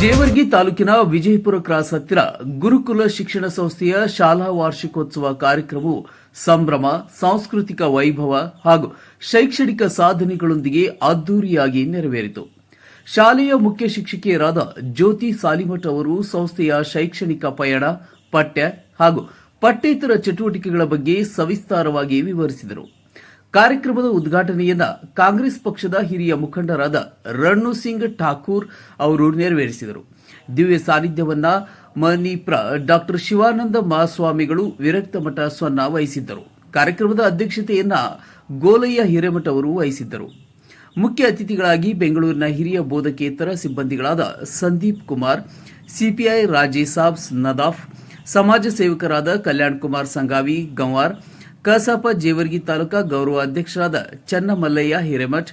ಜೇವರ್ಗಿ ತಾಲೂಕಿನ ವಿಜಯಪುರ ಕ್ರಾಸ್ ಹತ್ತಿರ ಗುರುಕುಲ ಶಿಕ್ಷಣ ಸಂಸ್ಥೆಯ ಶಾಲಾ ವಾರ್ಷಿಕೋತ್ಸವ ಕಾರ್ಯಕ್ರಮವು ಸಂಭ್ರಮ, ಸಾಂಸ್ಕೃತಿಕ ವೈಭವ ಹಾಗೂ ಶೈಕ್ಷಣಿಕ ಸಾಧನೆಗಳೊಂದಿಗೆ ಅದ್ದೂರಿಯಾಗಿ ನೆರವೇರಿತು. ಶಾಲೆಯ ಮುಖ್ಯ ಶಿಕ್ಷಕಿಯರಾದ ಜ್ಯೋತಿ ಸಾಲಿಮಠ್ ಅವರು ಸಂಸ್ಥೆಯ ಶೈಕ್ಷಣಿಕ ಪಯಣ, ಪಠ್ಯ ಹಾಗೂ ಪಠ್ಯೇತರ ಚಟುವಟಿಕೆಗಳ ಬಗ್ಗೆ ಸವಿಸ್ತಾರವಾಗಿ ವಿವರಿಸಿದರು. ಕಾರ್ಯಕ್ರಮದ ಉದ್ಘಾಟನೆಯನ್ನ ಕಾಂಗ್ರೆಸ್ ಪಕ್ಷದ ಹಿರಿಯ ಮುಖಂಡರಾದ ರಣು ಸಿಂಗ್ ಠಾಕೂರ್ ಅವರು ನೆರವೇರಿಸಿದರು. ದಿವ್ಯ ಸಾನ್ನಿಧ್ಯವನ್ನ ಮನಿಪ್ರ ಡಾಕ್ಟರ್ ಶಿವಾನಂದ ಮಹಾಸ್ವಾಮಿಗಳು ವಿರಕ್ತ ಮಠ ಸ್ವನ್ನ ವಹಿಸಿದ್ದರು. ಕಾರ್ಯಕ್ರಮದ ಅಧ್ಯಕ್ಷತೆಯನ್ನ ಗೋಲಯ್ಯ ಹಿರೇಮಠ ಅವರು ವಹಿಸಿದ್ದರು. ಮುಖ್ಯ ಅತಿಥಿಗಳಾಗಿ ಬೆಂಗಳೂರಿನ ಹಿರಿಯ ಬೋಧಕೇತರ ಸಿಬ್ಬಂದಿಗಳಾದ ಸಂದೀಪ್ ಕುಮಾರ್, ಸಿಪಿಐ ರಾಜೇಸಾಬ್ ನದಾಫ್, ಸಮಾಜ ಸೇವಕರಾದ ಕಲ್ಯಾಣ್ ಕುಮಾರ್ ಸಂಗಾವಿ, ಗಂವಾರ್ ಕಸಾಪ ಜೇವರ್ಗಿ ತಾಲೂಕಾ ಗೌರವ ಅಧ್ಯಕ್ಷರಾದ ಚನ್ನಮಲ್ಲಯ್ಯ ಹಿರೇಮಠ್,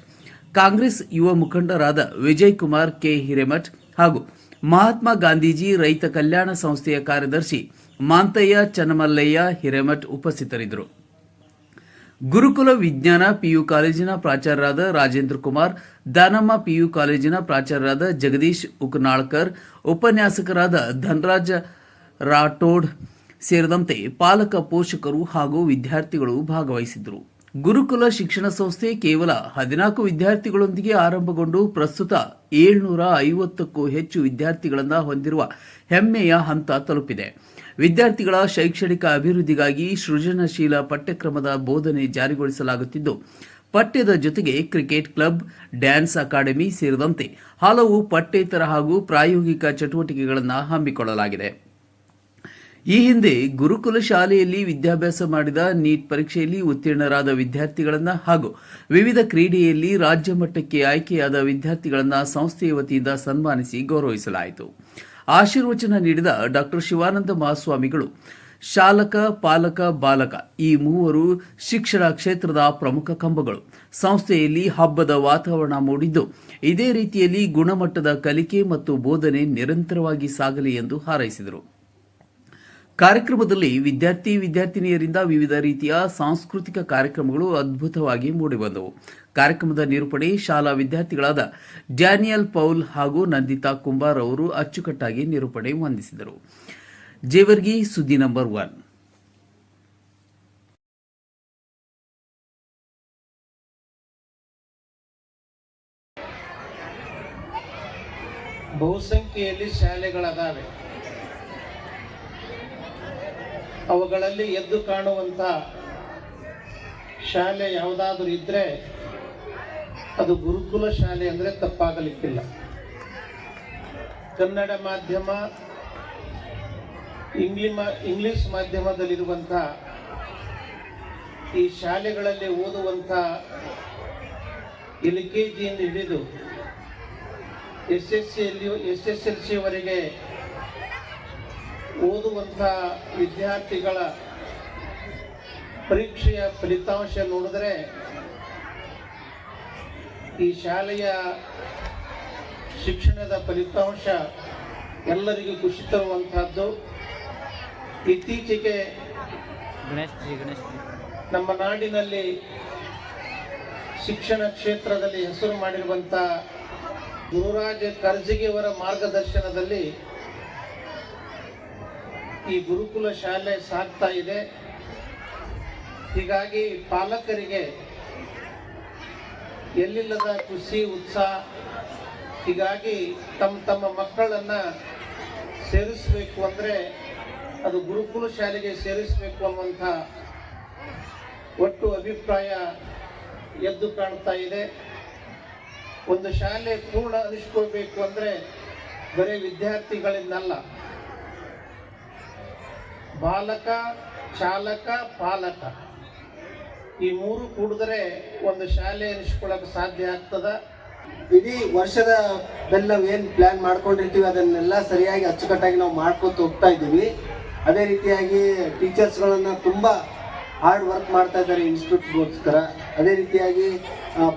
ಕಾಂಗ್ರೆಸ್ ಯುವ ಮುಖಂಡರಾದ ವಿಜಯ್ ಕುಮಾರ್ ಕೆ ಹಿರೇಮಠ್ ಹಾಗೂ ಮಹಾತ್ಮ ಗಾಂಧೀಜಿ ರೈತ ಕಲ್ಯಾಣ ಸಂಸ್ಥೆಯ ಕಾರ್ಯದರ್ಶಿ ಮಾಂತಯ್ಯ ಚನ್ನಮಲ್ಲಯ್ಯ ಹಿರೇಮಠ್ ಉಪಸ್ಥಿತರಿದ್ದರು. ಗುರುಕುಲ ವಿಜ್ಞಾನ ಪಿಯು ಕಾಲೇಜಿನ ಪ್ರಾಚಾರ್ಯರಾದ ರಾಜೇಂದ್ರ ಕುಮಾರ್, ದಾನಮ್ಮ ಪಿಯು ಕಾಲೇಜಿನ ಪ್ರಾಚಾರ್ಯರಾದ ಜಗದೀಶ್ ಉಕ್ನಾಳ್ಕರ್, ಉಪನ್ಯಾಸಕರಾದ ಧನರಾಜ ರಾಠೋಡ್ ಸೇರಿದಂತೆ ಪಾಲಕ ಪೋಷಕರು ಹಾಗೂ ವಿದ್ಯಾರ್ಥಿಗಳು ಭಾಗವಹಿಸಿದ್ದರು. ಗುರುಕುಲ ಶಿಕ್ಷಣ ಸಂಸ್ಥೆ ಕೇವಲ ಹದಿನಾಲ್ಕು ವಿದ್ಯಾರ್ಥಿಗಳೊಂದಿಗೆ ಆರಂಭಗೊಂಡು ಪ್ರಸ್ತುತ ಏಳ್ನೂರ ಐವತ್ತಕ್ಕೂ ಹೆಚ್ಚು ವಿದ್ಯಾರ್ಥಿಗಳನ್ನು ಹೊಂದಿರುವ ಹೆಮ್ಮೆಯ ಹಂತ ತಲುಪಿದೆ. ವಿದ್ಯಾರ್ಥಿಗಳ ಶೈಕ್ಷಣಿಕ ಅಭಿವೃದ್ಧಿಗಾಗಿ ಸೃಜನಶೀಲ ಪಠ್ಯಕ್ರಮದ ಬೋಧನೆ ಜಾರಿಗೊಳಿಸಲಾಗುತ್ತಿದ್ದು, ಪಠ್ಯದ ಜೊತೆಗೆ ಕ್ರಿಕೆಟ್ ಕ್ಲಬ್, ಡ್ಯಾನ್ಸ್ ಅಕಾಡೆಮಿ ಸೇರಿದಂತೆ ಹಲವು ಪಠ್ಯೇತರ ಹಾಗೂ ಪ್ರಾಯೋಗಿಕ ಚಟುವಟಿಕೆಗಳನ್ನು ಹಮ್ಮಿಕೊಳ್ಳಲಾಗಿದೆ. ಈ ಹಿಂದೆ ಗುರುಕುಲ ಶಾಲೆಯಲ್ಲಿ ವಿದ್ಯಾಭ್ಯಾಸ ಮಾಡಿದ ನೀಟ್ ಪರೀಕ್ಷೆಯಲ್ಲಿ ಉತ್ತೀರ್ಣರಾದ ವಿದ್ಯಾರ್ಥಿಗಳನ್ನ ಹಾಗೂ ವಿವಿಧ ಕ್ರೀಡೆಯಲ್ಲಿ ರಾಜ್ಯ ಮಟ್ಟಕ್ಕೆ ಆಯ್ಕೆಯಾದ ವಿದ್ಯಾರ್ಥಿಗಳನ್ನ ಸಂಸ್ಥೆಯ ವತಿಯಿಂದ ಸನ್ಮಾನಿಸಿ ಗೌರವಿಸಲಾಯಿತು. ಆಶೀರ್ವಚನ ನೀಡಿದ ಡಾಕ್ಟರ್ ಶಿವಾನಂದ ಮಹಾಸ್ವಾಮಿಗಳು, ಶಾಲಕ, ಪಾಲಕ, ಬಾಲಕ ಈ ಮೂವರು ಶಿಕ್ಷಣ ಕ್ಷೇತ್ರದ ಪ್ರಮುಖ ಕಂಬಗಳು. ಸಂಸ್ಥೆಯಲ್ಲಿ ಹಬ್ಬದ ವಾತಾವರಣ ಮೂಡಿದ್ದು ಇದೇ ರೀತಿಯಲ್ಲಿ ಗುಣಮಟ್ಟದ ಕಲಿಕೆ ಮತ್ತು ಬೋಧನೆ ನಿರಂತರವಾಗಿ ಸಾಗಲಿ ಎಂದು ಹಾರೈಸಿದರು. ಕಾರ್ಯಕ್ರಮದಲ್ಲಿ ವಿದ್ಯಾರ್ಥಿ, ವಿದ್ಯಾರ್ಥಿನಿಯರಿಂದ ವಿವಿಧ ರೀತಿಯ ಸಾಂಸ್ಕೃತಿಕ ಕಾರ್ಯಕ್ರಮಗಳು ಅದ್ಭುತವಾಗಿ ಮೂಡಿಬಂದವು. ಕಾರ್ಯಕ್ರಮದ ನಿರೂಪಣೆ ಶಾಲಾ ವಿದ್ಯಾರ್ಥಿಗಳಾದ ಡ್ಯಾನಿಯಲ್, ಪೌಲ್ ಹಾಗೂ ನಂದಿತಾ ಕುಂಬಾರ್ ಅವರು ಅಚ್ಚುಕಟ್ಟಾಗಿ ನಿರೂಪಣೆ ವಂದಿಸಿದರು ಜೇವರ್ಗಿ ಸುದ್ದಿ ನಂಬರ್ ಒನ್. ಬಹುಸಂಖ್ಯೆಯಲ್ಲಿ ಶಾಲೆಗಳದಾವೆ. ಅವುಗಳಲ್ಲಿ ಎದ್ದು ಕಾಣುವಂಥ ಶಾಲೆ ಯಾವುದಾದ್ರೂ ಇದ್ದರೆ ಅದು ಗುರುಕುಲ ಶಾಲೆ ಅಂದರೆ ತಪ್ಪಾಗಲಿಕ್ಕಿಲ್ಲ. ಕನ್ನಡ ಮಾಧ್ಯಮ ಇಂಗ್ಲಿಮ ಇಂಗ್ಲಿಷ್ ಮಾಧ್ಯಮದಲ್ಲಿರುವಂಥ ಈ ಶಾಲೆಗಳಲ್ಲಿ ಓದುವಂಥ ಎಲ್ ಕೆ ಜಿಯಿಂದ ಹಿಡಿದು ಎಸ್ ಎಸ್ ಸಿಯಲ್ಲಿಯೂ ಎಸ್ ಎಸ್ ಎಲ್ ಸಿವರೆಗೆ ಓದುವಂಥ ವಿದ್ಯಾರ್ಥಿಗಳ ಪರೀಕ್ಷೆಯ ಫಲಿತಾಂಶ ನೋಡಿದ್ರೆ ಈ ಶಾಲೆಯ ಶಿಕ್ಷಣದ ಫಲಿತಾಂಶ ಎಲ್ಲರಿಗೂ ಖುಷಿ ತರುವಂತಹದ್ದು ಇತ್ತೀಚೆಗೆ ನಮ್ಮ ನಾಡಿನಲ್ಲಿ ಶಿಕ್ಷಣ ಕ್ಷೇತ್ರದಲ್ಲಿ ಹೆಸರು ಮಾಡಿರುವಂಥ ಗುರುರಾಜ ಕರ್ಜಿಗೆಯವರ ಮಾರ್ಗದರ್ಶನದಲ್ಲಿ ಈ ಗುರುಕುಲ ಶಾಲೆ ಸಾಗ್ತಾ ಇದೆ. ಹೀಗಾಗಿ ಪಾಲಕರಿಗೆ ಎಲ್ಲಿಲ್ಲದ ಖುಷಿ, ಉತ್ಸಾಹ, ಹೀಗಾಗಿ ತಮ್ಮ ತಮ್ಮ ಮಕ್ಕಳನ್ನ ಸೇರಿಸಬೇಕು ಅಂದರೆ ಅದು ಗುರುಕುಲ ಶಾಲೆಗೆ ಸೇರಿಸಬೇಕು ಅನ್ನುವಂಥ ಒಟ್ಟು ಅಭಿಪ್ರಾಯ ಎದ್ದು ಕಾಣ್ತಾ ಇದೆ. ಒಂದು ಶಾಲೆ ಪೂರ್ಣ ಅನಿಸ್ಕೊಳ್ಬೇಕು ಅಂದರೆ ಬರೀ ವಿದ್ಯಾರ್ಥಿಗಳಿಂದಲ್ಲ. ಬಾಲಕ, ಚಾಲಕ, ಪಾಲಕ. ಈ ಮೂರು ಕೂಡಿದ್ರೆ ಒಂದು ಶಾಲೆ ಅನಿಸ್ಕೊಳ್ಳೋಕೆ ಸಾಧ್ಯ ಆಗ್ತದ? ಇಡೀ ವರ್ಷದ ನಾವು ಏನು ಪ್ಲಾನ್ ಮಾಡ್ಕೊಂಡಿರ್ತೀವಿ, ಅದನ್ನೆಲ್ಲ ಸರಿಯಾಗಿ ಅಚ್ಚುಕಟ್ಟಾಗಿ ನಾವು ಮಾಡ್ಕೊತ ಹೋಗ್ತಾ ಇದ್ದೀವಿ. ಅದೇ ರೀತಿಯಾಗಿ ಟೀಚರ್ಸ್ಗಳನ್ನು ತುಂಬ ಹಾರ್ಡ್ ವರ್ಕ್ ಮಾಡ್ತಾ ಇದ್ದಾರೆ ಇನ್ಸ್ಟಿಟ್ಯೂಟ್ಗೋಸ್ಕರ. ಅದೇ ರೀತಿಯಾಗಿ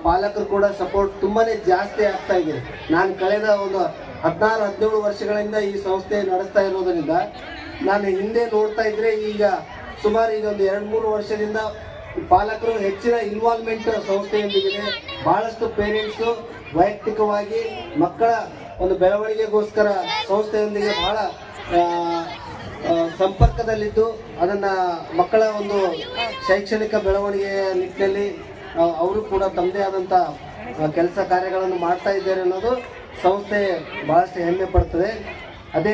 ಪಾಲಕರು ಕೂಡ ಸಪೋರ್ಟ್ ತುಂಬಾ ಜಾಸ್ತಿ ಆಗ್ತಾ ಇದೆ. ನಾನು ಕಳೆದ ಒಂದು ಹದಿನಾರು, ಹದಿನೇಳು ವರ್ಷಗಳಿಂದ ಈ ಸಂಸ್ಥೆ ನಡೆಸ್ತಾ ಇರೋದರಿಂದ ನಾನು ಹಿಂದೆ ನೋಡ್ತಾ ಇದ್ರೆ ಈಗ ಸುಮಾರು ಈಗ ಒಂದು ಎರಡು ಮೂರು ವರ್ಷದಿಂದ ಪಾಲಕರು ಹೆಚ್ಚಿನ ಇನ್ವಾಲ್ವ್ಮೆಂಟ್ ಸಂಸ್ಥೆಯೊಂದಿಗಿದೆ. ಬಹಳಷ್ಟು ಪೇರೆಂಟ್ಸು ವೈಯಕ್ತಿಕವಾಗಿ ಮಕ್ಕಳ ಒಂದು ಬೆಳವಣಿಗೆಗೋಸ್ಕರ ಸಂಸ್ಥೆಯೊಂದಿಗೆ ಬಹಳ ಸಂಪರ್ಕದಲ್ಲಿದ್ದು, ಅದನ್ನ ಮಕ್ಕಳ ಒಂದು ಶೈಕ್ಷಣಿಕ ಬೆಳವಣಿಗೆಯ ನಿಟ್ಟಿನಲ್ಲಿ ಅವರು ಕೂಡ ತಮ್ಮದೇ ಆದಂಥ ಕೆಲಸ ಕಾರ್ಯಗಳನ್ನು ಮಾಡ್ತಾ ಇದ್ದಾರೆ ಅನ್ನೋದು ಸಂಸ್ಥೆ ಬಹಳಷ್ಟು ಹೆಮ್ಮೆ ಪಡ್ತದೆ. ಅದೇ